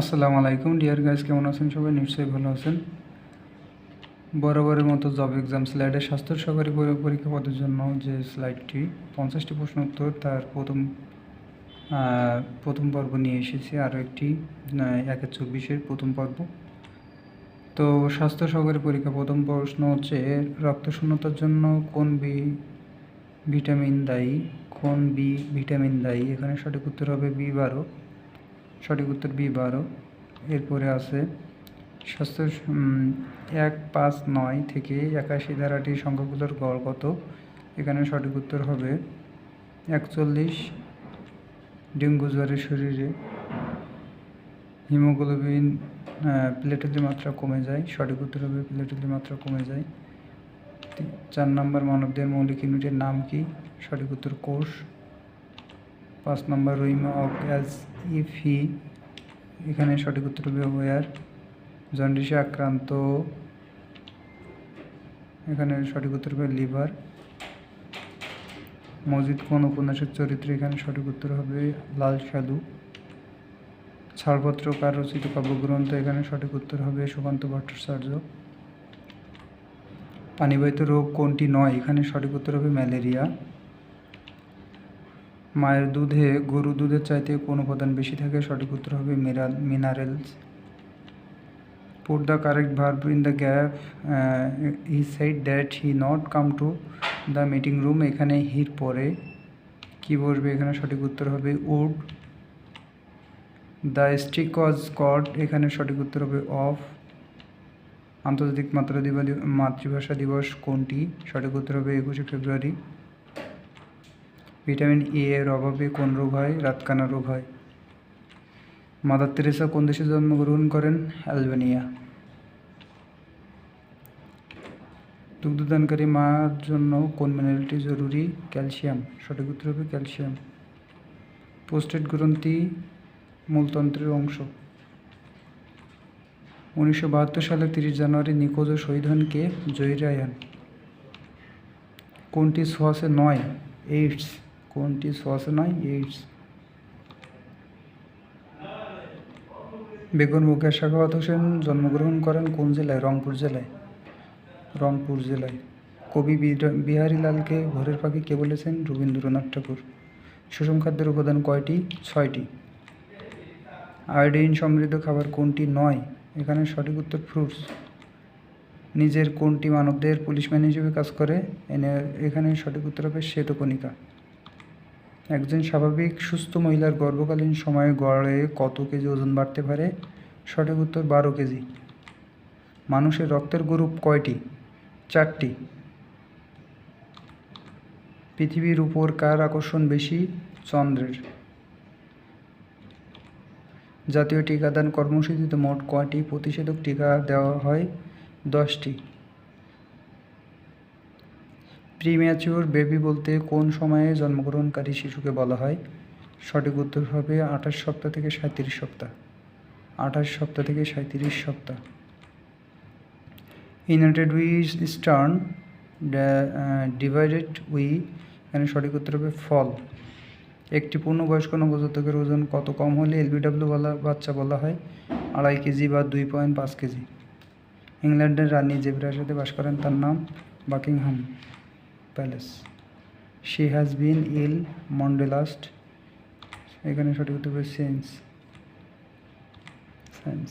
আসসালামু আলাইকুম। Deer guys কেমন আছেন সবাই? নিশ্চয়ই ভালো আছেন। বরাবরের মতো জব এক্সাম স্লাইডে স্বাস্থ্য সহকারী পরীক্ষা পদের জন্য যে স্লাইডটি পঞ্চাশটি প্রশ্ন উত্তর, তার প্রথম প্রথম পর্ব নিয়ে এসেছি। আরও একটি একের চব্বিশের প্রথম পর্ব। তো স্বাস্থ্য সহকারী পরীক্ষা প্রথম প্রশ্ন হচ্ছে রক্তশূন্যতার জন্য কোন বি ভিটামিন দায়ী? কোন বি ভিটামিন দায়ী? এখানে সঠিক উত্তর হবে বি বারো। সঠিক উত্তর বি বারো। এরপরে আছে স্বাস্থ্য এক পাঁচ নয় থেকে একাশি ধারাটির সংখ্যাগুলোর গড় কত? এখানে সঠিক উত্তর হবে একচল্লিশ ডেঙ্গু জ্বরের শরীরে। হিমোগ্লোবিন প্লেটেলের মাত্রা কমে যায়। সঠিক উত্তর হবে প্লেটেলের মাত্রা কমে যায়। চার নম্বর মানবদের মৌলিক ইউনিটের নাম কি? সঠিক উত্তর কোষ। পাঁচ নম্বর রুইমা অফ অ্যাজ ইফ হি এখানে সঠিক উত্তর হবে ওয়ার। জন্ডিসে আক্রান্ত। এখানে সঠিক উত্তর হবে লিভার। মসজিদ কোন উপন্যাসের চরিত্র এখানে সঠিক উত্তর হবে লাল সাধু। ছাড়পত্র কার রচিত কাব্যগ্রন্থ? এখানে সঠিক উত্তর হবে সুকান্ত ভট্টাচার্য। পানিবাহিত রোগ কোনটি নয়? এখানে সঠিক উত্তর হবে ম্যালেরিয়া। মায়ের দুধে গরু দুধের চাইতে কোন উপাদান বেশি থাকে? সঠিক উত্তর হবে minerals. Put the correct verb in the gap he said that he not come to the meeting room এখানে হির পরে। কি বসবে এখানে? সঠিক উত্তর হবে would the stick was caught এখানে সঠিক উত্তর হবে অফ আন্তর্জাতিক মাতৃদিবা মাতৃভাষা দিবস কোনটি? সঠিক উত্তর হবে একুশে ফেব্রুয়ারি। ভিটামিন এ এর অভাবে কোন রোগ হয়? রাতকানা রোগ হয়। মাদার তেরেসা কোন দেশে জন্মগ্রহণ করেন? অ্যালবেনিয়া। দুগ্ধদানকারী মার জন্য কোন মিনারেলটি জরুরি? ক্যালসিয়াম। সঠিক উত্তর হবে ক্যালসিয়াম। পোস্টেড গ্রন্থি মূলতন্ত্রের অংশ। উনিশশো বাহাত্তর সালে তিরিশ জানুয়ারি নিখোঁজ ও শহীদ হন কে? জহির কোনটি সোয়াসে নয়? এইডস। কোনটি সোয়াসে নয় এইডস? বেগুন মুখে শাখাওয়াত হোসেন জন্মগ্রহণ করেন কোন জেলায়? রংপুর জেলায়। রংপুর জেলায়। কবি বিহারীলালকে ভোরের পাখি কে বলেছেন? রবীন্দ্রনাথ ঠাকুর। সুষম খাদ্যের উপাদান কয়টি? ছয়টি। আয়োডিন সমৃদ্ধ খাবার কোনটি? নয়। এখানে সঠিক উত্তর ফ্রুটস। নিজের কোনটি মানবদের পুলিশম্যান হিসেবে কাজ করে? এনে, এখানে সঠিক উত্তর হবে শ্বেতকণিকা। একজন স্বাভাবিক সুস্থ মহিলার গর্ভকালীন সময়ে গড়ে কত কেজি ওজন বাড়তে পারে? সঠিক উত্তর, বারো কেজি। মানুষের রক্তের গ্রুপ কয়টি? চারটি। পৃথিবীর উপর কার আকর্ষণ বেশি? চন্দ্রের। জাতীয় টিকাদান কর্মসূচিতে মোট কয়টি প্রতিষেধক টিকা দেওয়া হয়? দশটি। প্রিম্যাচিওর বেবি বলতে কোন সময়ে জন্মগ্রহণকারী শিশুকে বলা হয়? সঠিক উত্তর হবে আঠাশ সপ্তাহ থেকে সাঁত্রিশ সপ্তাহ। আঠাশ সপ্তাহ থেকে সাঁত্রিশ সপ্তাহ। United we stand divided we এখানে সঠিক উত্তর হবে ফল। একটি পূর্ণবয়স্ক নবজাতকের ওজন কত কম হলে এলবিডব্লিউ বলা, বাচ্চা বলা হয়? আড়াই কেজি বা দুই পয়েন্ট পাঁচ কেজি। ইংল্যান্ডের রানী জেব্রার সাথে বাস করেন তার নাম Buckingham. Palace. She has been ill Monday last এখানে সঠিক উত্তর হবে সেন্স সায়েন্স